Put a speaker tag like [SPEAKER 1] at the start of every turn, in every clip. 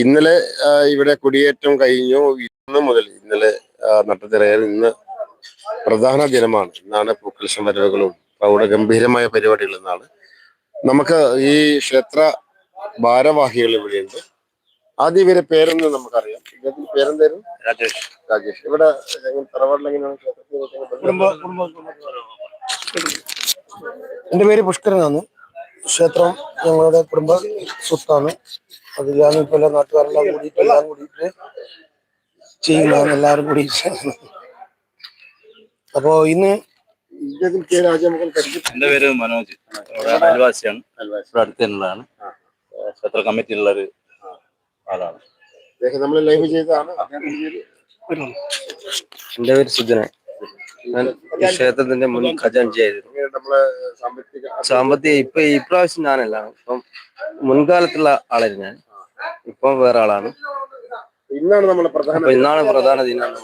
[SPEAKER 1] ഇന്നലെ ഇവിടെ കുടിയേറ്റം കഴിഞ്ഞു. ഇന്ന് മുതൽ ഇന്നലെ നട്ടത്തിറയിൽ ഇന്ന് പ്രധാന ദിനമാണ്. ഇന്നാണ് പൂക്കൾ സമരവുകളും അവിടെ പ്രൗഢഗംഭീരമായ പരിപാടികൾ എന്നാണ് നമുക്ക് ഈ ക്ഷേത്ര ഭാരവാഹികൾ ഇവിടെയുണ്ട്. ആദ്യം ഇവരെ പേരെന്ന് നമുക്കറിയാം. ഇദ്ദേഹത്തിന്റെ പേരെന്തായിരുന്നു?
[SPEAKER 2] രാജേഷ്.
[SPEAKER 1] രാജേഷ്. ഇവിടെ എങ്ങനെ തറവാട്ടിൽ എങ്ങനെയാണ്
[SPEAKER 3] എന്റെ പേര് പുഷ്കരനാണ്. ക്ഷേത്രം ഞങ്ങളുടെ കുടുംബ സ്വത്താണ്. അതിലാണ് ഇപ്പൊ എല്ലാ നാട്ടുകാരെല്ലാം കൂടിയിട്ട് എല്ലാം കൂടിയിട്ട് ചെയ്യുന്നതാണ് എല്ലാവരും കൂടി അപ്പോ ഇന്ന്
[SPEAKER 2] എന്റെ പേര് മനോജ്. അൽവാസിയാണ് അയൽവാസിയാണ്. ഇവിടെ അടുത്ത് തന്നെയുള്ളതാണ്. ക്ഷേത്ര കമ്മിറ്റിയിലുള്ള ഒരു ആളാണ്
[SPEAKER 4] എന്റെ പേര് സുജന ഞാൻ ക്ഷേത്രത്തിന്റെ മുൻ ഖജാൻജിയായിരുന്നു
[SPEAKER 1] സാമ്പത്തിക
[SPEAKER 4] ഇപ്പൊ ഇപ്രാവശ്യം ഞാനല്ല ഇപ്പം മുൻകാലത്തുള്ള ആളായിരുന്നു ഞാൻ. ഇപ്പം വേറെ ആളാണ്.
[SPEAKER 1] ഇന്നാണ് നമ്മുടെ പ്രധാന
[SPEAKER 4] ഇന്നാണ് പ്രധാന ദിനം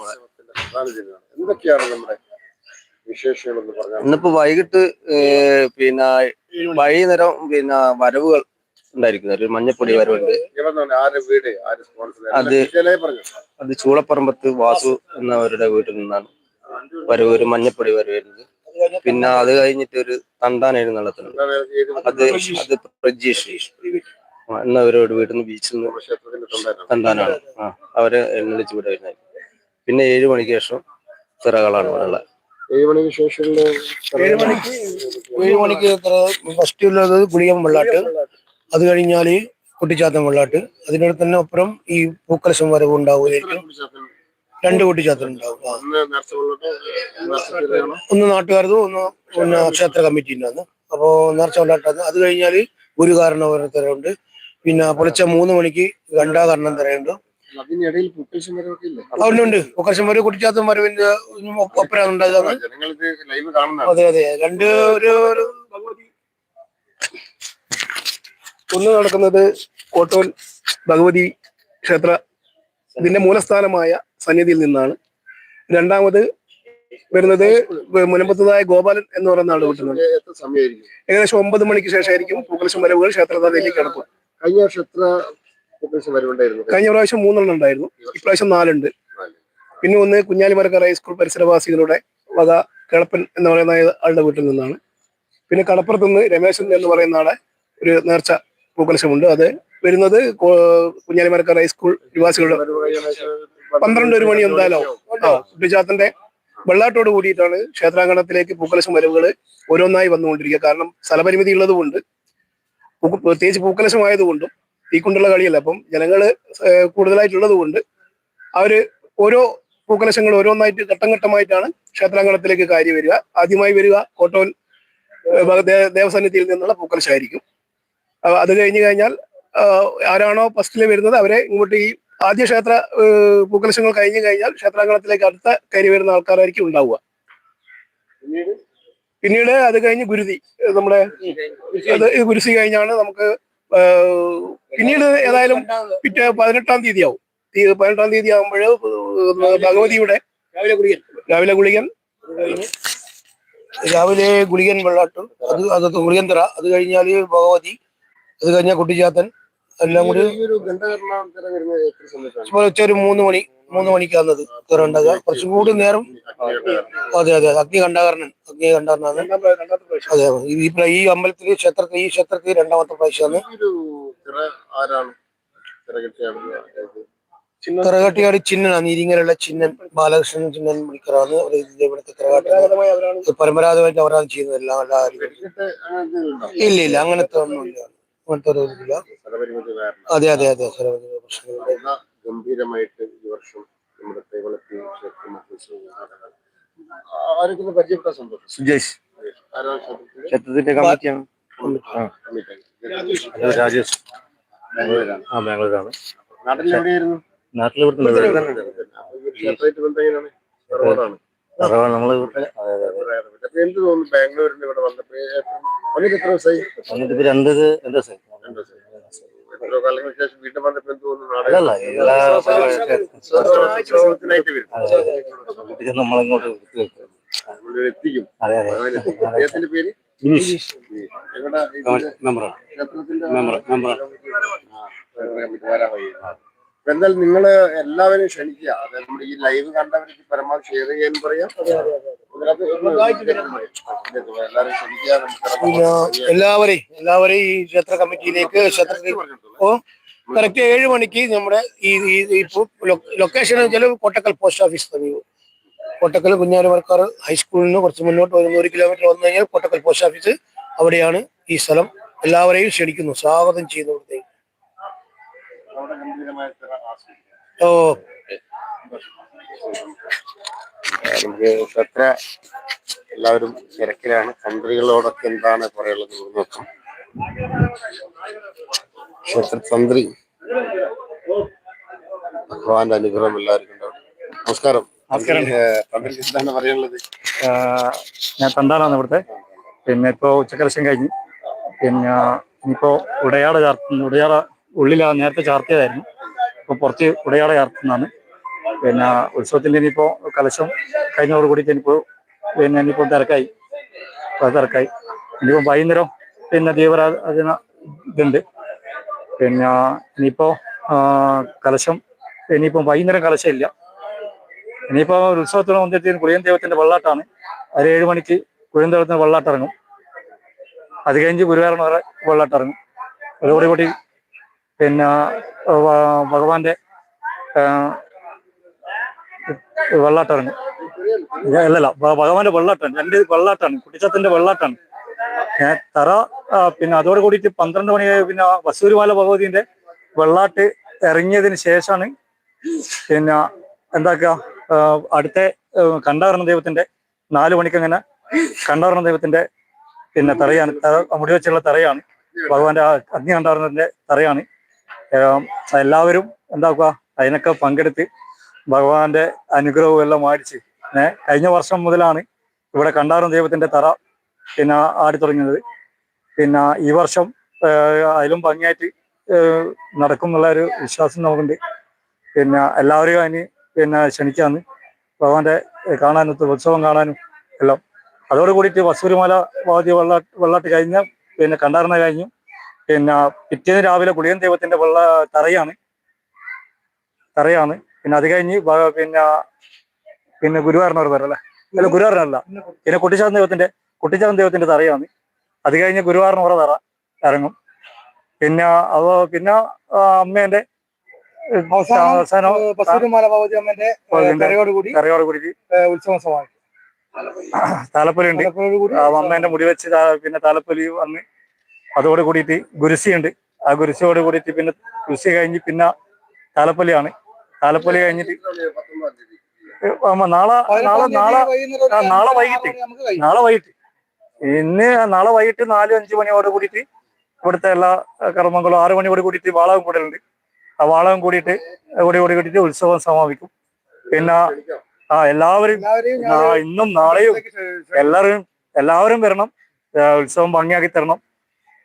[SPEAKER 1] പ്രധാന ദിനമാണ്. എന്തൊക്കെയാണ് നമ്മുടെ പറഞ്ഞാൽ?
[SPEAKER 4] ഇന്നിപ്പോ വൈകിട്ട് പിന്നെ വൈകുന്നേരം പിന്നെ വരവുകൾ ഉണ്ടായിരിക്കുന്നത് ഒരു മഞ്ഞപ്പൊടി വരവുണ്ട്. അത് അത് ചൂളപ്പറമ്പത്ത് വാസു എന്നവരുടെ വീട്ടിൽ നിന്നാണ്. വരവ് ഒരു മഞ്ഞപ്പൊടി വരവായിരുന്നത് പിന്നെ അത് കഴിഞ്ഞിട്ട് ഒരു തണ്ടാൻ എഴുന്നള്ളത്തുണ്ട് അത് അത് പ്രജീഷ് എന്നവരോട് വീട്ടിൽ നിന്ന് ബീച്ചിൽ നിന്ന് തണ്ടാനാണ് ആ അവർ എഴുന്നള്ളിച്ച് വിടെ പിന്നെ ഏഴ് മണിക്ക് ശേഷം തിറകളാണ് ഇവിടെ ഉള്ളത്.
[SPEAKER 1] ഏഴ് മണിക്ക് ശേഷം
[SPEAKER 3] ഏഴ് മണിക്ക് ഏഴ് മണിക്ക് ഫസ്റ്റ് ഉള്ളത് ഗുളികം വെള്ളാട്ട്. അത് കഴിഞ്ഞാൽ കുട്ടിച്ചാത്തൻ വെള്ളാട്ട്. അതിനോട് തന്നെ അപ്പുറം ഈ പൂക്കലശം വരവ് ഉണ്ടാവുമായിരിക്കും രണ്ട് കുട്ടി ചേർത്തിട്ടുണ്ടാവും ആ.
[SPEAKER 1] ഒന്ന്
[SPEAKER 3] നാട്ടുകാരതും ഒന്ന് പിന്നെ ക്ഷേത്ര കമ്മിറ്റിന്റെ ആണ് അപ്പോ നേർച്ച വെള്ളാട്ടാണ് അത് കഴിഞ്ഞാൽ ഒരു കാരണം തരമുണ്ട് പിന്നെ പുലർച്ചെ മൂന്ന് മണിക്ക് ഗണ്ടാകരണം തരയുണ്ട്. അവരുണ്ട് വരവ് കുട്ടിച്ചാത്തൻ വരവിന്റെ ഒപ്പരാണ് അതെ അതെ രണ്ട് ഒരു ഒരു ഒന്ന് നടക്കുന്നത് കോട്ടോൽ ഭഗവതി ക്ഷേത്ര ഇതിന്റെ മൂലസ്ഥാനമായ സന്നിധിയിൽ നിന്നാണ്. രണ്ടാമത് വരുന്നത് മുനമ്പത്തതായ ഗോപാലൻ എന്ന് പറയുന്ന ആൾ കിട്ടുന്നത് ഏകദേശം ഒമ്പത് മണിക്ക് ശേഷമായിരിക്കും പൂക്കലശം വരവുകൾ ക്ഷേത്രത്തിലേക്ക് കിടക്കും.
[SPEAKER 1] കഴിഞ്ഞ വർഷം എത്ര
[SPEAKER 3] കഴിഞ്ഞ പ്രാവശ്യം മൂന്നെണ്ണം ഉണ്ടായിരുന്നു. ഇപ്രാവശ്യം നാലുണ്ട്. പിന്നെ ഒന്ന് കുഞ്ഞാലിമരക്കര ഹൈസ്കൂൾ പരിസരവാസികളുടെ വക കിളപ്പൻ എന്ന് പറയുന്ന ആളുടെ വീട്ടിൽ നിന്നാണ്. പിന്നെ കടപ്പുറത്ത് നിന്ന് രമേശൻ എന്ന് പറയുന്ന ആളെ ഒരു നേർച്ച പൂക്കലശമുണ്ട് അത് വരുന്നത് കുഞ്ഞാലിമരക്കാർ ഹൈസ്കൂൾ നിവാസികളുടെ പന്ത്രണ്ട് ഒരു മണി എന്തായാലും ആ കുട്ടിച്ചാത്തന്റെ വെള്ളാട്ടോട് കൂടിയിട്ടാണ് ക്ഷേത്രാങ്കണത്തിലേക്ക് പൂക്കലശം വരവുകൾ ഓരോന്നായി വന്നുകൊണ്ടിരിക്കുക. കാരണം സ്ഥലപരിമിതി ഉള്ളതുകൊണ്ട് പ്രത്യേകിച്ച് പൂക്കലശം ആയതുകൊണ്ടും തീക്കൊണ്ടുള്ള കളിയല്ല. അപ്പം ജനങ്ങൾ കൂടുതലായിട്ടുള്ളതുകൊണ്ട് കൂടുതലായിട്ടുള്ളത് കൊണ്ട് അവർ ഓരോ പൂക്കലശങ്ങൾ ഓരോന്നായിട്ട് ഘട്ടം ഘട്ടമായിട്ടാണ് ക്ഷേത്രാങ്കണത്തിലേക്ക് കാര്യം വരിക. ആദ്യമായി വരിക കോട്ടോൽ ദേവസന്നിധിയിൽ നിന്നുള്ള പൂക്കലശമായിരിക്കും അത് കഴിഞ്ഞു കഴിഞ്ഞാൽ ആരാണോ ഫസ്റ്റിൽ വരുന്നത് അവരെ ഇങ്ങോട്ട് ഈ ആദ്യ ക്ഷേത്ര പൂക്കലശങ്ങൾ കഴിഞ്ഞു കഴിഞ്ഞാൽ ക്ഷേത്രാങ്കണത്തിലേക്ക് അടുത്ത കയറി വരുന്ന ആൾക്കാരായിരിക്കും ഉണ്ടാവുക.
[SPEAKER 1] പിന്നീട്?
[SPEAKER 3] അത് കഴിഞ്ഞ് ഗുരുതി നമ്മുടെ അത് ഗുരുസി കഴിഞ്ഞാണ് നമുക്ക് പിന്നീട് ഏതായാലും പിറ്റേ പതിനെട്ടാം തീയതി ആവും പതിനെട്ടാം തീയതി ആകുമ്പോൾ ഭഗവതിയുടെ രാവിലെ ഗുളികൻ. രാവിലെ ഗുളികൻ. രാവിലെ ഗുളികൻ വെള്ളാട്ട് അത് അത് ഗുളികൻ തറ അത് കഴിഞ്ഞാൽ ഭഗവതി അത് കഴിഞ്ഞാൽ കുട്ടിച്ചാത്തൻ എല്ലാം കൂടി
[SPEAKER 1] ഉച്ച ഒരു
[SPEAKER 3] മൂന്ന് മണി മൂന്ന് മണിക്കാന്നത് ഉണ്ടാകുക കുറച്ചും കൂടി നേരം അതെ അതെ അഗ്നി കണ്ടാകരണൻ അഗ്നി കണ്ടാകരണാണ് അതെ ഈ ഈ- അമ്പലത്തിൽ ക്ഷേത്രത്തിൽ ഈ ക്ഷേത്രത്തിൽ രണ്ടാമത്തെ പ്രാവശ്യമാണ്. തിറകട്ടിയാട് ചിഹ്നനാണ് ഇരിങ്ങലുള്ള ചിഹ്നൻ ബാലകൃഷ്ണൻ ചിഹ്നൻ മണിക്കറാണ് ഇവിടുത്തെ തിറകാട്ടി പരമ്പരാഗതമായിട്ട് അവരാണ് ചെയ്യുന്നത്. എല്ലാം എല്ലാ കാര്യങ്ങളും
[SPEAKER 1] വെടിക്കെട്ട് അങ്ങനെ എന്തെങ്കിലും ഉണ്ടോ?
[SPEAKER 3] ഇല്ല ഇല്ല. അങ്ങനത്തെ ഒന്നുമില്ല. അങ്ങനത്തെ ഒരു ഇതില്ല
[SPEAKER 1] സ്ഥലപരിമിതി കാരണം.
[SPEAKER 3] അതെ അതെ അതെ.
[SPEAKER 1] ഗംഭീരമായിട്ട് ഈ വർഷം നമ്മുടെ. ആരൊക്കെ സന്തോഷം.
[SPEAKER 4] സുജേഷ്. ക്ഷേത്രത്തിന്റെ കമ്മിറ്റിയാണ്. രാജേഷ്. ആ ബാംഗ്ലൂരാണ്.
[SPEAKER 1] നാട്ടിൽ എവിടെയായിരുന്നു?
[SPEAKER 4] നാട്ടിൽ
[SPEAKER 1] തറവാടാണ്. നമ്മൾ എന്ത് തോന്നുന്നു ബാംഗ്ലൂരിൽ ഇവിടെ വന്നിട്ട് എത്ര ദിവസമായി
[SPEAKER 4] വന്നിട്ട് ഇപ്പൊ രണ്ട് ഇത് രണ്ട് ദിവസമായി
[SPEAKER 1] രണ്ട് ദിവസമായി. എത്രയോ കാലങ്ങൾക്ക് ശേഷം വീട്ടിൽ വന്നപ്പോ എന്ത് തോന്നുന്നു? നാളെ
[SPEAKER 4] അതല്ല എല്ലാ
[SPEAKER 1] ഉത്സവത്തിനായിട്ട് വരും.
[SPEAKER 4] വീട്ടിൽ നമ്മളിങ്ങോട്ട് വെക്കും.
[SPEAKER 1] ഇവിടെ എത്തിക്കും.
[SPEAKER 4] അതെ അതെ.
[SPEAKER 1] അങ്ങനെ എത്തിക്കും. അദ്ദേഹത്തിന്റെ പേര്? എന്തായാലും നിങ്ങൾ എല്ലാവരും ക്ഷണിക്കുക. അതായത് നമ്മുടെ ഈ ലൈവ് കണ്ടവർക്ക് പരമാവധി ഷെയർ ചെയ്യാൻ പറയാം.
[SPEAKER 3] പിന്നെ എല്ലാവരെയും എല്ലാവരെയും ഈ ക്ഷേത്ര കമ്മിറ്റിയിലേക്ക് ക്ഷേത്രത്തിൽ ഓ കറക്റ്റ് ഏഴ് മണിക്ക് നമ്മുടെ ഈ ലൊക്കേഷൻ വെച്ചാൽ കൊട്ടക്കൽ പോസ്റ്റ് ഓഫീസ് സമീപം കോട്ടക്കൽ കുഞ്ഞാലിമർക്കാർ ഹൈസ്കൂളിൽ നിന്ന് കുറച്ച് മുന്നോട്ട് വരുന്ന ഒരു കിലോമീറ്റർ വന്നു കഴിഞ്ഞാൽ കൊട്ടക്കൽ പോസ്റ്റ് ഓഫീസ് അവിടെയാണ് ഈ സ്ഥലം. എല്ലാവരെയും ക്ഷണിക്കുന്നു. സ്വാഗതം ചെയ്യുന്നു
[SPEAKER 1] ഇവിടുത്തെ
[SPEAKER 3] ഓ.
[SPEAKER 1] നമുക്ക് എത്ര എല്ലാവരും തിരക്കിലാണ്. തന്ത്രികളോടൊക്കെ എന്താണ് പറയുള്ളത് നോക്കാം. ക്ഷേത്ര തന്ത്രി. ഭഗവാന്റെ അനുഗ്രഹം എല്ലാവർക്കും ഉണ്ടാവും നമസ്കാരം.
[SPEAKER 5] നമസ്കാരം.
[SPEAKER 1] തന്ത്രി, ഏ, തന്ത്രിക്ക് എന്താണ് പറയാനുള്ളത്?
[SPEAKER 5] ഞാൻ തണ്ടാനാണ് ഇവിടുത്തെ. പിന്നെ ഇപ്പോ ഉച്ചക്കലശം കഴിഞ്ഞ്. പിന്നെ ഇനിയിപ്പോൾ ഉടയാട ചാർത്തുന്നു ഉടയാട ഉള്ളിലാ നേരത്തെ ചാർത്തിയതായിരുന്നു. ഇപ്പോൾ പുറത്ത് ഉടയാട ചാർത്തുന്നതാണ്. പിന്നെ ഉത്സവത്തിന്റെ ഇനിയിപ്പോൾ കലശം കഴിഞ്ഞതോടുകൂടി ഇനിയിപ്പോൾ പിന്നെ ഇനിയിപ്പോൾ തിരക്കായി. ഇപ്പോൾ തിരക്കായി. ഇനിയിപ്പോൾ വൈകുന്നേരം പിന്നെ ദീപരാധന ഇതുണ്ട്. പിന്നെ ഇനിയിപ്പോൾ കലശം ഇനിയിപ്പോൾ വൈകുന്നേരം കലശം ഇല്ല. ഇനിയിപ്പോ ഉത്സവത്തിന് വന്നിട്ട് കുളിയൻ ദൈവത്തിന്റെ വെള്ളാട്ടാണ്. ഒരു ഏഴ് മണിക്ക് കുളിയൻ ദൈവത്തിന്റെ വെള്ളാട്ട് ഇറങ്ങും അത് കഴിഞ്ഞ് ഗുരുവായൂർ വരെ വെള്ളാട്ട് ഇറങ്ങും അതോടെ കൂടി പിന്നെ ഭഗവാന്റെ ആ, വെള്ളാട്ട് ഇറങ്ങും ഇത് അല്ലല്ല ഭഗവാന്റെ വെള്ളാട്ടാണ് രണ്ട് വെള്ളാട്ടാണ്. കുട്ടിച്ചത്തിന്റെ വെള്ളാട്ടാണ്. തറ പിന്നെ അതോട് കൂടിയിട്ട് പന്ത്രണ്ട് മണി പിന്നെ വസൂരിമാല ഭഗവതിന്റെ വെള്ളാട്ട് ഇറങ്ങിയതിന് ശേഷമാണ് പിന്നെ എന്താക്കുക അടുത്ത കണ്ടാറണ ദൈവത്തിന്റെ നാലു മണിക്ക് അങ്ങനെ കണ്ടാവരണ ദൈവത്തിന്റെ പിന്നെ തറയാണ്. തറ മുടി വെച്ചുള്ള തറയാണ്. ഭഗവാന്റെ അഗ്നി കണ്ടാവരണത്തിന്റെ തറയാണ്. എല്ലാവരും എന്താക്കുക അതിനൊക്കെ പങ്കെടുത്ത് ഭഗവാന്റെ അനുഗ്രഹവും എല്ലാം മേടിച്ച് ഏഹ് കഴിഞ്ഞ വർഷം മുതലാണ് ഇവിടെ കണ്ടാറും ദൈവത്തിന്റെ തറ പിന്നെ ആടി തുടങ്ങിയത്. പിന്നെ ഈ വർഷം അതിലും ഭംഗിയായിട്ട് നടക്കും എന്നുള്ള ഒരു വിശ്വാസം നമുക്കുണ്ട്. പിന്നെ എല്ലാവരെയും അതിന് പിന്നെ ക്ഷണിക്കാന്ന് ഭഗവാന്റെ കാണാനും ഉത്സവം കാണാനും എല്ലാം. അതോട് കൂടിയിട്ട് വസൂരിമല ഭഗവതി വെള്ള വെള്ളാട്ട് കഴിഞ്ഞ പിന്നെ കണ്ടാർന്ന കഴിഞ്ഞു. പിന്നെ പിറ്റേന്ന് രാവിലെ കുളിയൻ ദൈവത്തിന്റെ വെള്ള തറയാണ്. തറയാണ്. പിന്നെ അത് കഴിഞ്ഞ് പിന്നെ പിന്നെ പിന്നെ വരും വരല്ലേ അല്ല ഗുരുവായൂരിനല്ല പിന്നെ കുട്ടിച്ചാൻ ദൈവത്തിന്റെ കുട്ടിച്ചാൻ ദൈവത്തിന്റെ തറയാണ്. അത് കഴിഞ്ഞ് ഗുരുവായൂരിനോറ തറ ഇറങ്ങും. പിന്നെ അത് പിന്നെ അമ്മേന്റെ
[SPEAKER 3] അവസാനം,
[SPEAKER 5] കൂടി
[SPEAKER 3] ഉത്സവം സമാപിക്കും
[SPEAKER 5] താലപ്പൊലി ഉണ്ട് അമ്മേന്റെ മുടി വെച്ച് പിന്നെ താലപ്പൊലി വന്ന് അതോട് കൂടിയിട്ട് ഗുരുസിയുണ്ട്. ആ ഗുരുസിയോട് കൂടിയിട്ട് പിന്നെ ഗുരുസി കഴിഞ്ഞ് പിന്നെ താലപ്പൊലിയാണ്. താലപ്പൊലി കഴിഞ്ഞിട്ട് നാളെ നാളെ നാളെ നാളെ വൈകിട്ട്. നാളെ വൈകിട്ട്. ഇന്ന് നാളെ വൈകിട്ട് നാല് അഞ്ച് മണിയോട് കൂടിയിട്ട് ഇവിടുത്തെ എല്ലാ കർമ്മങ്ങളും ആറു മണിയോട് കൂടിയിട്ട് വാളകം കൂടലുണ്ട്. ആ വാളകം കൂടിയിട്ട് കൂടി ഓടി കൂടിയിട്ട് ഉത്സവം സമാപിക്കും. പിന്നെ ആ എല്ലാവരും ഇന്നും നാളെയും എല്ലാവരും എല്ലാവരും വരണം. ഉത്സവം ഭംഗിയാക്കി തരണം.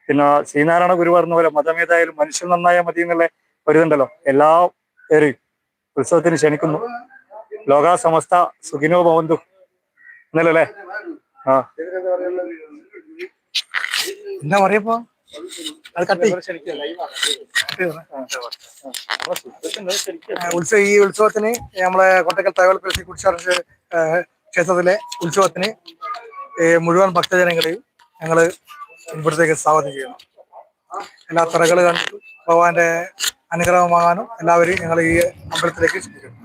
[SPEAKER 5] പിന്നെ ശ്രീനാരായണ ഗുരു പറഞ്ഞ പോലെ മതമേതായാലും മനുഷ്യൻ നന്നായാൽ മതി എന്നുള്ള ഒരു ഇതുണ്ടല്ലോ. എല്ലാവരെയും ഉത്സവത്തിന് ക്ഷണിക്കുന്നു. ലോക സമസ്ത സുഖിനോ ഭവന്തു. എന്നല്ലേ ആ.
[SPEAKER 3] എന്താ പറയപ്പോ? ഉത്സവ ഈ ഉത്സവത്തിന് നമ്മളെ കൊട്ടക്കൽ തകവൽ പ്രസി കുടിച്ചാർച്ച് ക്ഷേത്രത്തിലെ ഉത്സവത്തിന് മുഴുവൻ ഭക്തജനങ്ങളെയും ഞങ്ങൾ ഇവിടത്തേക്ക് സ്വാഗതം ചെയ്യണം എല്ലാ തറകൾ കണ്ടു ഭഗവാന്റെ അനുഗ്രഹം വാങ്ങാനും എല്ലാവരെയും ഞങ്ങൾ ഈ അമ്പലത്തിലേക്ക് ക്ഷണിക്കുന്നു.